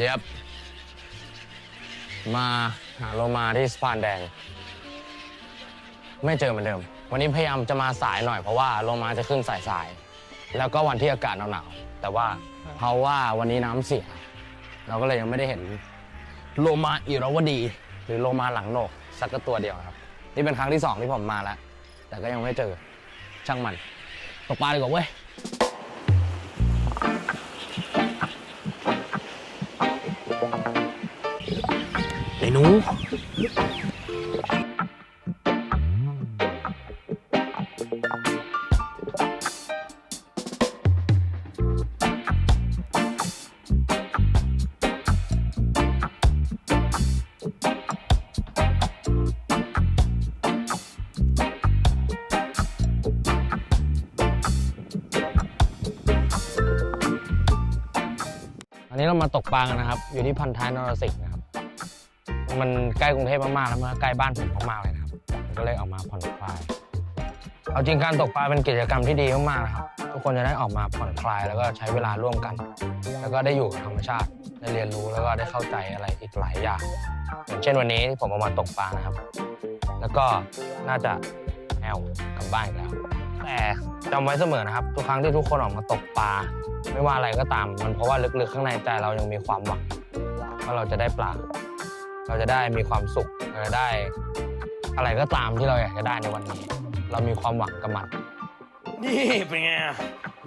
เดี๋ยวมาหาโลมาที่สะพานแดง ไม่เจอเหมือนเดิม วันนี้พยายามจะมาสายหน่อยเพราะว่าโลมาจะขึ้นสายสายๆแล้วก็วันที่อากาศหนาวๆแต่ว่าเพราะว่าวันนี้น้ำเสีย เราก็เลยยังไม่ได้เห็นโลมาอิรวดี หรือโลมาหลังโหนกสักกตัวเดียวครับ นี่เป็นครั้งที่สองที่ผมมาแล้ว แต่ก็ยังไม่เจอช่างมัน ตกปลาดีกว่าเว้ย นูอันนี้เรามาตกปลากันนะครับ อยู่ที่พันท้ายนรสิงห์ มันใกล้กรุงเทพมากๆแล้วมันก็ใกล้บ้านผมมากๆเลยนะครับผมก็เลยออกมาผ่อนคลาย เอาจริงการตกปลาเป็นกิจกรรมที่ดีมากๆนะครับทุกคนจะได้ออกมาผ่อนคลายแล้วก็ใช้เวลาร่วมกัน แล้วก็ได้อยู่กับธรรมชาติได้เรียนรู้แล้วก็ได้เข้าใจอะไรอีกหลายอย่างอย่างเช่นวันนี้ผมออกมาตกปลานะครับ แล้วก็น่าจะแอวกลับบ้านอีกแล้ว แต่จำไว้เสมอนะครับ ทุกครั้งที่ทุกคนออกมาตกปลา ไม่ว่าอะไรก็ตาม มันเพราะว่าลึกๆข้างในใจเรายังมีความหวังว่าเราจะได้ปลา เราจะได้มีความสุขเราจะได้ อะไรก็ตามที่เราอยากจะได้ในวันนี้ เรามีความหวังกับมัน นี่เป็นไงอะ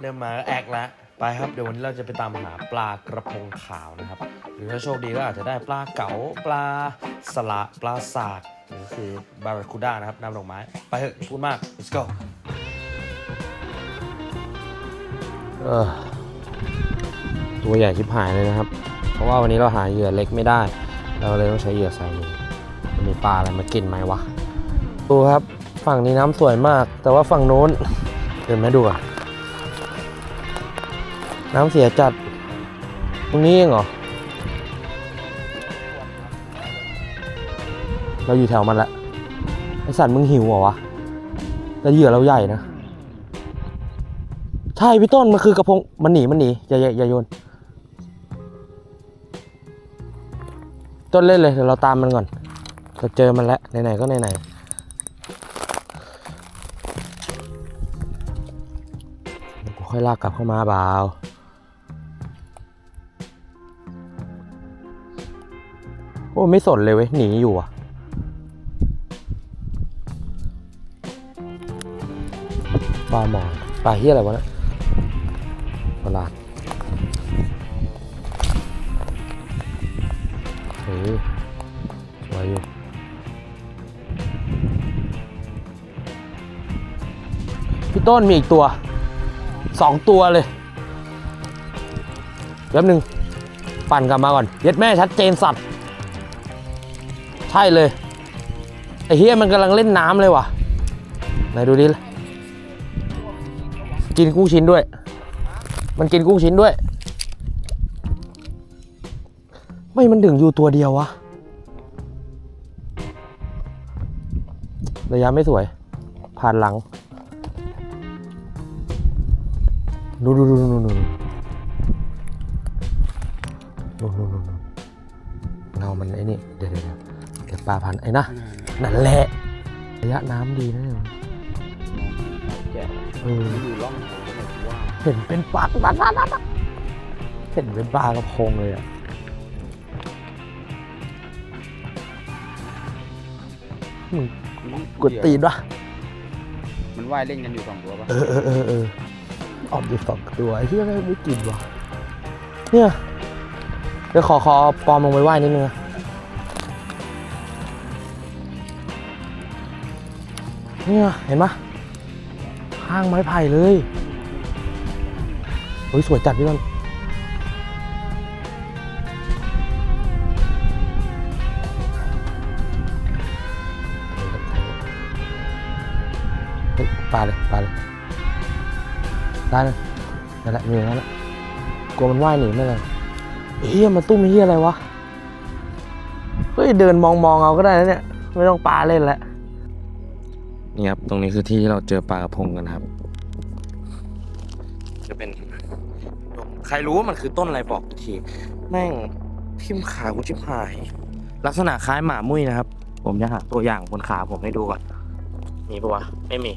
เริ่มมาก็แอคแล้วไปครับเดี๋ยววันนี้เราจะไปตามหาปลากระพงขาวนะครับ หรือถ้าโชคดีก็อาจจะได้ปลาเก๋าปลาสละปลาสากหรือคือบาราคูด้านะครับน้ำดอกไม้ ไปเถอะพูดมาก let's go เออตัวใหญ่ชิบหายเลยนะครับ เพราะว่าวันนี้เราหาเหยื่อเล็กไม่ได้ เราเลยต้องใช้เหยื่อไซส์นี้มันมีปลาอะไรมากินไหมวะ ดูครับ ฝั่งนี้น้ำสวยมาก แต่ว่าฝั่งโน้นเดินมาดูอะน้ำเสียจัด ตรงนี้เองเหรอ เราอยู่แถวมันละไอสัตว์มึงหิวเหรอวะ แต่เหยื่อเราใหญ่นะ ใช่พี่ต้น มันคือกระพง มันหนี มันหนี อย่าอย่าอย่าโยน ต้นเล่นเลยเดี๋ยวเราตามมันก่อนเราเจอมันแล้วไหนๆก็ไหนๆกูค่อยลากกลับเข้ามาเบาวโอ้ไม่สนเลยเว้ยหนีอยู่อะปลาหมอนปลาเฮียอะไรวะเนะปลาดเฮ้ย สวยอยู่พี่ต้นมีอีกตัวสองตัวเลยแป๊บหนึ่งปั่นกลับมาก่อน เย็ดแม่ชัดเจนสัตว์ ใช่เลย ไอ้เฮียมันกำลังเล่นน้ำเลยว่ะ ไหนดูดิกินกุ้งชิ้นด้วย มันกินกุ้งชิ้นด้วย ไม่มันถึงอยู่ตัวเดียววะ ระยะไม่สวย ผ่านหลัง ดูดูดูดูดูดูดูดูดูดูเงามันไอ้นี่เดี๋ยวเดี๋ยวเดี๋ยวเดี๋ยวปลาพันไอ้นะ นั่นแหละ ระยะน้ำดีนะเนี่ยเอออยู่ร่องเขาเนี่ยว่าเห็นเป็นปลาปลาปลาปลาปลาเห็นเป็นปลากระพงเลยอะ มึงกดตีนวะมันว่ายเล่นกันอยู่สองตัวปะเออเออเออเออออกอยู่สองตัวไอ้ที่ไม่ไม่กินวะเนี่ยเดี๋ยวขอขอปลอมลงไปว่ายนิดนึงนะเนี่ยเห็นปะข้างไม้ไผ่เลยเฮ้ยสวยจัดพี่ต้นเปลาเลยปลาเลยได้เลยนั่นแหละมีอย่างนั้นแหละกลัวมันว่ายหนีไม่เลยเฮียมันตุ้มเฮียอะไรวะเฮ้ยเดินมองมองเอาก็ได้นะเนี่ย ไม่ต้องปลาเล่นแล้วนี่ครับตรงนี้คือที่ที่เราเจอปลากระพงกันครับ จะเป็นใครรู้ว่ามันคือต้นอะไรบอกทีแม่งทิ่มขากูชิบหาย ลักษณะคล้ายหมามุ้ยนะครับ ผมจะหาตัวอย่างบนขาผมให้ดูก่อน มีปะวะ ไม่มี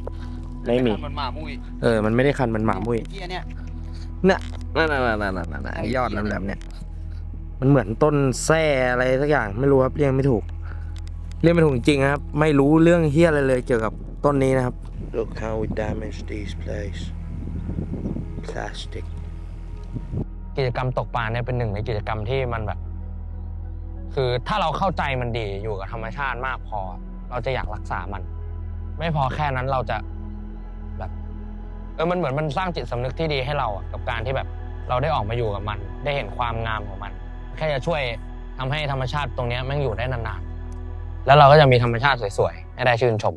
ไม่มีมันหมามุ้ยเออ มันไม่ได้คันมันหมามุ้ยเกียเนี่ยเนี่ยนั่นนั่นนั่นนั่นนั่นนั่นไอ้ยอดนั่นแหลมๆเนี่ย มันเหมือนต้นแส้อะไรสักอย่างไม่รู้ครับเรียกไม่ถูก เรียกไม่ถูกจริงๆนะครับ ไม่รู้เรื่องเฮี้ยอะไรเลยเกี่ยวกับต้นนี้นะครับ Look how we damaged these place plastic กิจกรรมตกปลาเนี่ยเป็นหนึ่งในกิจกรรมที่มันแบบ คือถ้าเราเข้าใจมันดีอยู่กับธรรมชาติมากพอ เราจะอยากรักษามัน ไม่พอแค่นั้นเราจะแบบ เออมันเหมือนมันสร้างจิตสำนึกที่ดีให้เราอะกับการที่แบบเราได้ออกมาอยู่กับมัน ได้เห็นความงามของมัน แค่จะช่วยทำให้ธรรมชาติตรงนี้แม่งอยู่ได้นานๆ แล้วเราก็จะมีธรรมชาติสวยๆ ให้ได้ชื่นชม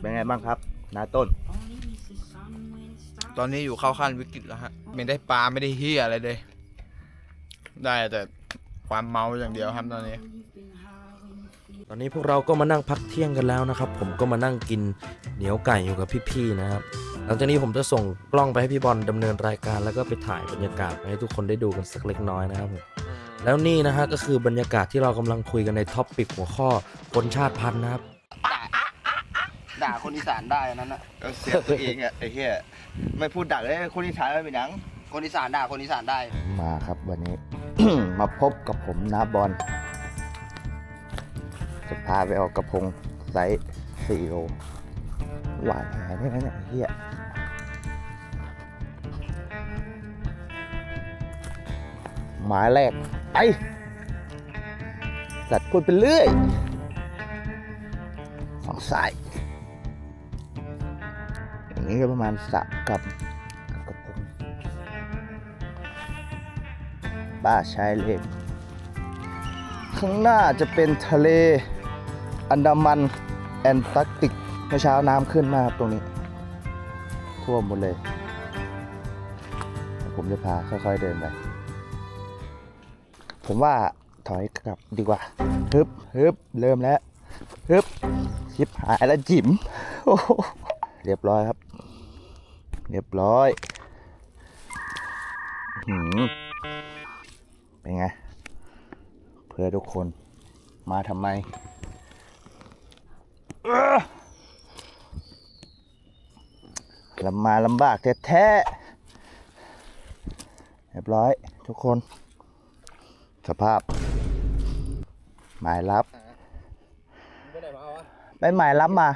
เป็นไงบ้างครับนาต้น ตอนนี้อยู่เข้าขั้นวิกฤตแล้วฮะ ไม่ได้ปลาไม่ได้เฮียอะไรเลย ได้แต่ความเมาอย่างเดียวครับตอนนี้ ตอนนี้พวกเราก็มานั่งพักเที่ยงกันแล้วนะครับ ผมก็มานั่งกินเหนียวไก่อยู่กับพี่ๆนะครับ หลังจากนี้ผมจะส่งกล้องไปให้พี่บอลดำเนินรายการแล้วก็ไปถ่ายบรรยากาศให้ทุกคนได้ดูกันสักเล็กน้อยนะครับผมแล้วนี่นะฮะก็คือบรรยากาศที่เรากำลังคุยกันในท็อปปิกหัวข้อคนชาติพันธุ์นะครับ ด่าคนอีสานได้อันนั้นอะเสียตัวเองอะไอ้เหี้ยไม่พูดดักเลยคนอีสานไม่เป็นหนัง คนอีสานด่าคนอีสานได้ มาครับวันนี้ มาพบกับผมนาบอลจะพาไปออกกระพงไซส์สี่โลหวานแหได้ไหมเนี่ยไอ้เหี้ยหมายแรกไอสัตว์พูดไปเรื่อยสองสาย นี้ก็ประมาณสามกับกับกระพงป้าชายเลนข้างหน้าจะเป็นทะเลอันดามันแอนตาร์กติกเมื่อเช้าน้ำขึ้นมากครับตรงนี้ ท่วมหมดเลย ผมจะพาค่อยๆเดินไป ผมว่าถอยกลับดีกว่าฮึบฮึบเริ่มแล้วฮึบชิบหายแล้วจิ๋มเรียบร้อยครับ เรียบร้อยหืมเป็นไง เพื่อทุกคนมาทำไมเอ้อลำมาลำบากแท้ๆเรียบร้อยทุกคน สภาพ หมายรับ ไปหมายรับมา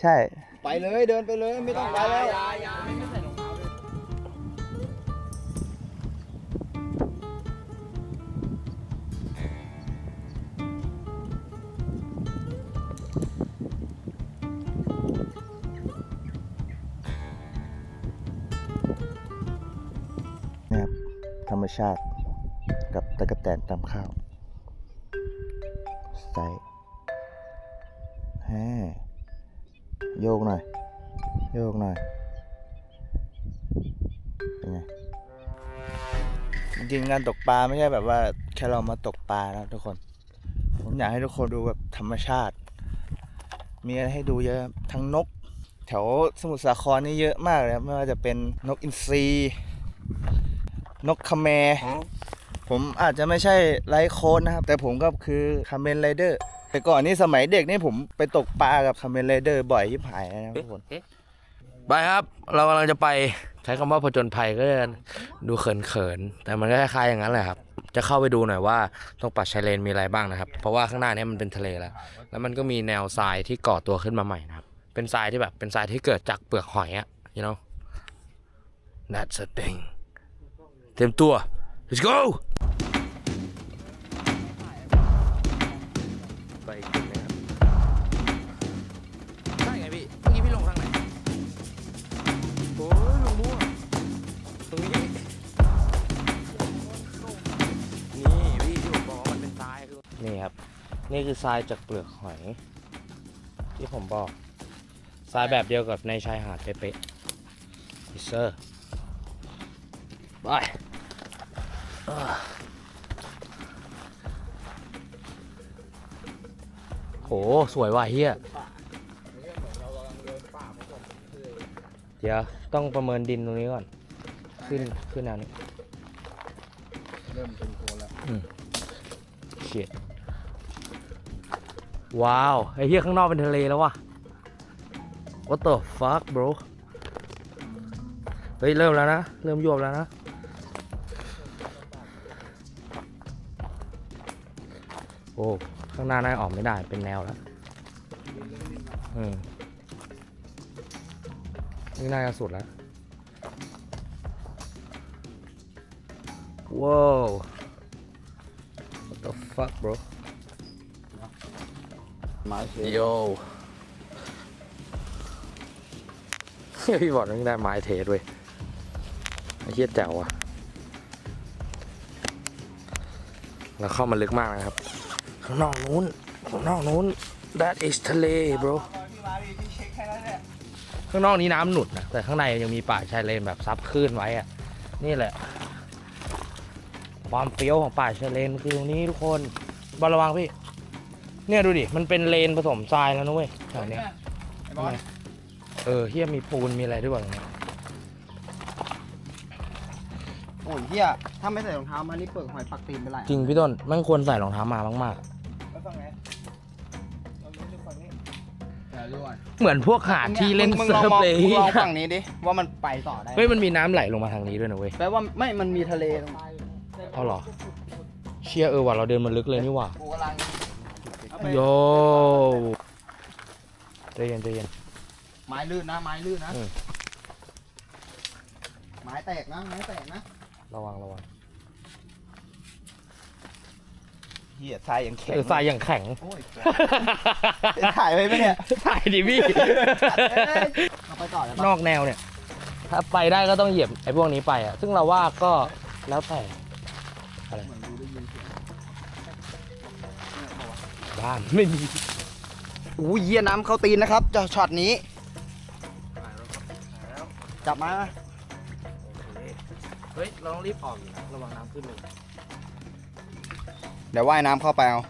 ใช่ ไปเลยเดินไปเลยไม่ต้องไปแล้วนะครับธรรมชาติกับตะกะแตนตำข้าวใส่แฮ่ โยกหน่อย โยกหน่อย เป็นไง จริงๆการตกปลาไม่ใช่แบบว่าแค่เรามาตกปลานะครับทุกคน ผมอยากให้ทุกคนดูแบบธรรมชาติ มีอะไรให้ดูเยอะครับทั้งนก แถวสมุทรสาครนี่เยอะมากเลยครับไม่ว่าจะเป็นนกอินทรี นกคาแมร์ผมอาจจะไม่ใช่ไลฟ์โค้ดนะครับ แต่ผมก็คือคาเมนไรเดอร์ แต่ก่อนนี่สมัยเด็กนี่ผมไปตกปลากับคาเมนไรเดอร์บ่อยยิบหายนะครับทุกคน ไปครับ เรากำลังจะไปใช้คำว่าผจญภัยก็จะดูเขินๆ แต่มันก็คล้ายๆอย่างนั้นแหละครับ จะเข้าไปดูหน่อยว่าตรงปัดชายเลนมีอะไรบ้างนะครับ เพราะว่าข้างหน้าเนี้มันเป็นทะเลแล้ว แล้วมันก็มีแนวทรายที่ก่อตัวขึ้นมาใหม่นะครับ เป็นทรายที่แบบเป็นทรายที่เกิดจากเปลือกหอยอะ you know that's a thing เตรียมตัว let's go นี่คือทรายจากเปลือกหอย ที่ผมบอกทรายแบบเดียวกับในชายหาดเป๊ะๆอิเซอร์ไปอ่าโห สวยว่ะเฮียเดี๋ยว ต้องประเมินดินตรงนี้ก่อน ขึ้น ขึ้นแนวนี้ เริ่มเป็นโคนแล้วเชียด ว้าว ไอ้เฮี้ยข้างนอกเป็นทะเลแล้ววะ What the fuck bro เฮ้ย เริ่มแล้วนะ เริ่มยวบแล้วนะ โอ้ ข้างหน้าน่าออกไม่ได้เป็นแนวแล้วอืมนี่น่าจะสุดแล้ว ว้าว What the fuck bro มาเสียโยพี่บอกต้องได้ไม้เทสเว้ยไอ้เหี้ยแจ๋วอะเราเข้ามาลึกมากนะครับ ข้างนอกนู้น ข้างนอกนู้น that is ทะเล bro ข้างนอกนี้น้ำหนุนนะแต่ข้างในยังมีป่าชายเลนแบบซับคลื่นไว้อะนี่แหละ ความเฟี้ยวของป่าชายเลนคือตรงนี้ทุกคนบอลระวังพี่ เนี่ยดูดิ มันเป็นเลนผสมทรายแล้วนะเว้ยแถวเนี้ยไอ้บอลเออเฮียมีปูนมีอะไรด้วยวะตรงเนี้ยโอ้ยเฮียถ้าไม่ใส่รองเท้ามานี่เปิดหอยปักตีนไปไรจริงพี่ต้นแมันควรใส่รองเท้ามามากแล้วฝั่งไหนเราดูที่ฝั่งนี้อย่าด้วยๆเหมือนพวกหาดที่เล่นมึงเซิลองร์ฟมองเลยมึงลองฝั่งนี้ดิ ว่ามันไปต่อได้เฮ้ยมันมีน้ำไหลลงมาทางนี้ด้วยนะเว้ยแปลว่าไม่ มันมีทะเลตรงเอาเหรอ เชียเออว่ะเราเดินมาลึกเลยนี่หว่ากูกำลัง โยใจเย็นใจเย็น ไม้ลื่นนะ ไม้ลื่นนะ อืม ไม้แตกนะ ไม้แตกนะระวังระวังเฮียทรายยังแข็งเออทรายอย่างแข็ง โอ้ยถ่ายไว้ไหมเนี่ยถ่ายดิพี่ เอาไปต่อเลยนอกแนวเนี่ย ถ้าไปได้ก็ต้องเหยียบไอ้พวกนี้ไปอะ ซึ่งเราว่าก็แล้วแต่อะไร บ้านไม่มีอู้เยี่ยน้ำเข้าตีนนะครับจะช็อตนี้ จับมาเฮ้ยเราต้องรีบออกอยู่นะระวังน้ำขึ้นเลยเดี๋ยวว่ายน้ำเข้าไปเอา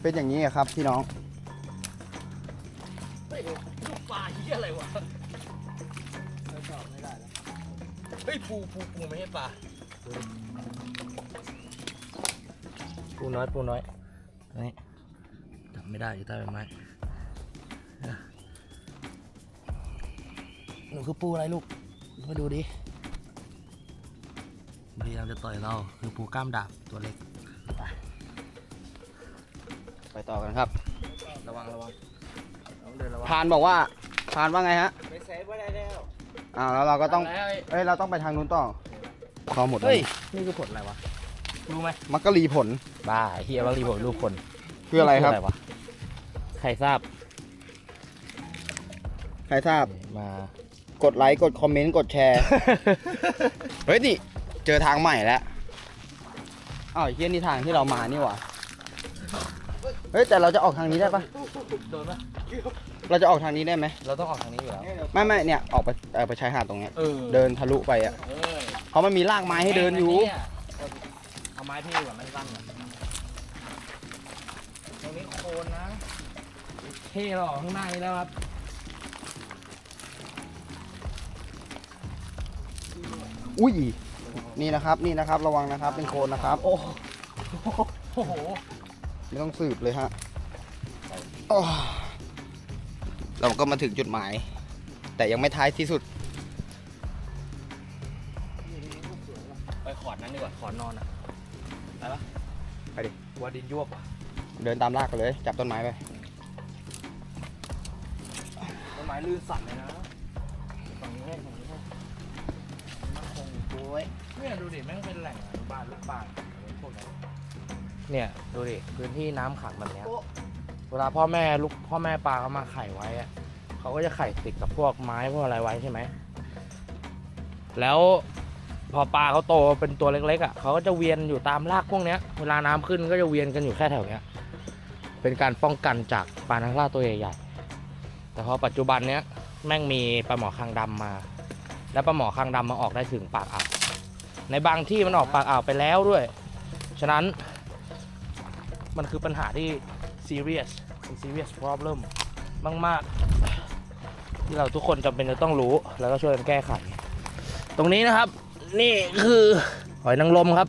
เป็นอย่างนี้อะครับพี่น้อง เฮ้ยลูกปลาเหี้ยอะไรวะเฮ้ยปูปูปูไม่ใช่ปลา ปูน้อยปูน้อยนี่จำไม่ได้อยู่ใต้ใบไม้หนูคือปูอะไรลูกมาดูดิพยายามจะต่อยเราคือปูกล้ามดาบตัวเล็ก ไปต่อกันครับ ระวังระวังต้องเดินระวังพานบอกว่าพานว่าไงฮะไม่เซฟไว้ได้แล้วอ้าวแล้วเราก็ต้องแล้วเอ้ยเราต้องไปทางนู้นต่อพอหมดแล้วเฮ้ยนี่คือผลอะไรวะ รู้ไหมมักกะลีผลบ้าเฮียบางทีผมรูปคนคืออะไรครับ วะใครทราบใครทราบ มา กดไลค์ กดคอมเมนต์ กดแชร์ เฮ้ยนี่ เจอทางใหม่แล้ว อ้าวไอ้เฮียนี่ทางที่เรามานี่หว่า เฮ้ย แต่เราจะออกทางนี้ได้ปะโดนปะเราจะออกทางนี้ได้ไหม เราต้องออกทางนี้อยู่แล้วไม่ไม่เนี่ย ออกไปเออไปชายหาดตรงเนี้ย เออเดินทะลุไปอะ เออเพราะมันมีรากไม้ให้เดินอยู่เอาไม้พี่ก่อนมันสั้นก่อนตรงนี้โคนนะเท่เราออกข้างหน้านี้แล้วครับอุ้ยนี่นะครับนี่นะครับระวังนะครับเป็นโคนนะครับ โอ้โอ้โหไม่ต้องสืบเลยฮะโอ้เราก็มาถึงจุดหมาย แต่ยังไม่ท้ายที่สุด ไปขอดนั้นดีกว่าขอดนอนอะ ไปปะไปดิ วัวดินยวบอะเดินตามรากกันเลย จับต้นไม้ไป ต้นไม้ลื่นสั่นเลยนะฝั่งนี้ให้ฝั่งนี้ให้มันคงโว้ยเนี่ยดูดิแม่งเป็นแหล่งอนุบาลลูกปลาพวกนี้เนี่ยดูดิพื้นที่น้ำขังแบบเนี้ยเวลาพ่อแม่ลูกพ่อแม่ปลาเขามาไข่ไว้อะเขาก็จะไข่ติดกับพวกไม้พวกอะไรไว้ใช่ไหม แล้ว พอปลาเขาโตเป็นตัวเล็กๆอะเขาก็จะเวียนอยู่ตามรากพวกเนี้ยเวลาน้ำขึ้นก็จะเวียนกันอยู่แค่แถวเนี้ย เป็นการป้องกันจากปลานักล่าตัวใหญ่ๆแต่พอปัจจุบันเนี้ยแม่งมีปลาหมอคางดำมา แล้วปลาหมอคางดำมาออกได้ถึงปากอ่าวในบางที่มันออกปากอ่าวไปแล้วด้วย ฉะนั้น มันคือปัญหาที่ serious เป็น serious problem มากๆที่เราทุกคนจำเป็นจะต้องรู้แล้วก็ช่วยกันแก้ไข ตรงนี้นะครับ นี่คือหอยนางรมครับ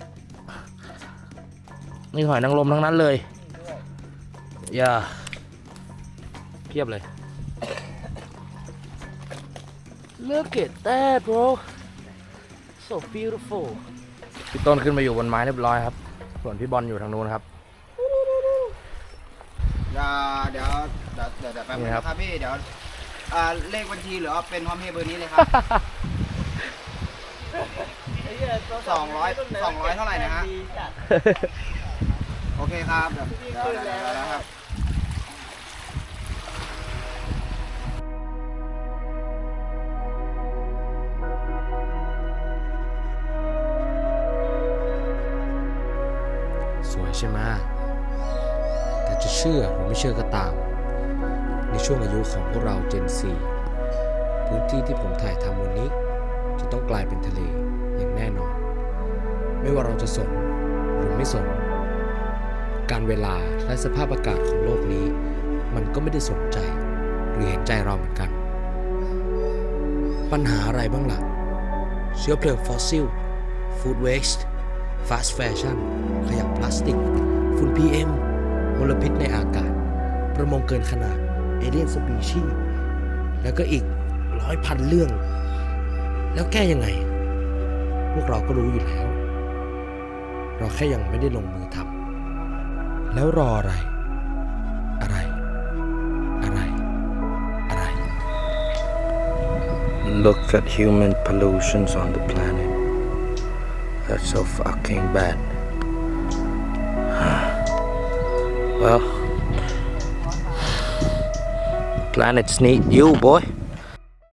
นี่หอยนางรมทั้งนั้นเลยอย่าเพียบเลย Look at that bro so beautiful พี่ต้นขึ้นมาอยู่บนไม้เรียบร้อยครับ ส่วนพี่บอลอยู่ทางนู้นครับเดี๋ยวเดี๋ยวเดี๋ยวเดี๋ยวเดี๋ยวแป๊บนึงนี่ครับนะครับพี่เดี๋ยวอ่าเลขบัญชีหรือว่าเป็นพร้อมเพย์เบอร์นี้เลยครับ สองร้อยสองร้อยเท่าไหร่นะฮะ โอเคครับเดี๋ยวเดี๋ยวเดี๋ยวเดี๋ยวนะครับ สวยใช่ไหมแต่จะเชื่อหรือไม่เชื่อก็ตาม ในช่วงอายุของพวกเรา Gen 4พื้นที่ที่ผมถ่ายทำวันนี้ จะต้องกลายเป็นทะเลอย่าง แน่นอน ไม่ว่าเราจะสนหรือไม่สน การเวลาและสภาพอากาศของโลกนี้ มันก็ไม่ได้สนใจหรือเห็นใจเราเหมือนกัน ปัญหาอะไรบ้างล่ะ เชื้อเพลิงฟอสซิล ฟู้ดเวสต์ฟาสต์แฟชั่นขยะพลาสติก ฝุ่น PM มลพิษในอากาศ ประมงเกินขนาด เอเลียนสปีชีส์แล้วก็อีกร้อยพันเรื่อง แล้วแก้ยังไง พวกเราก็รู้อยู่แล้ว เราแค่ยังไม่ได้ลงมือทำแล้วรออะไร อะไร อะไร อะไร Look at human pollutions on the planet That's so fucking bad Well Planets need you boy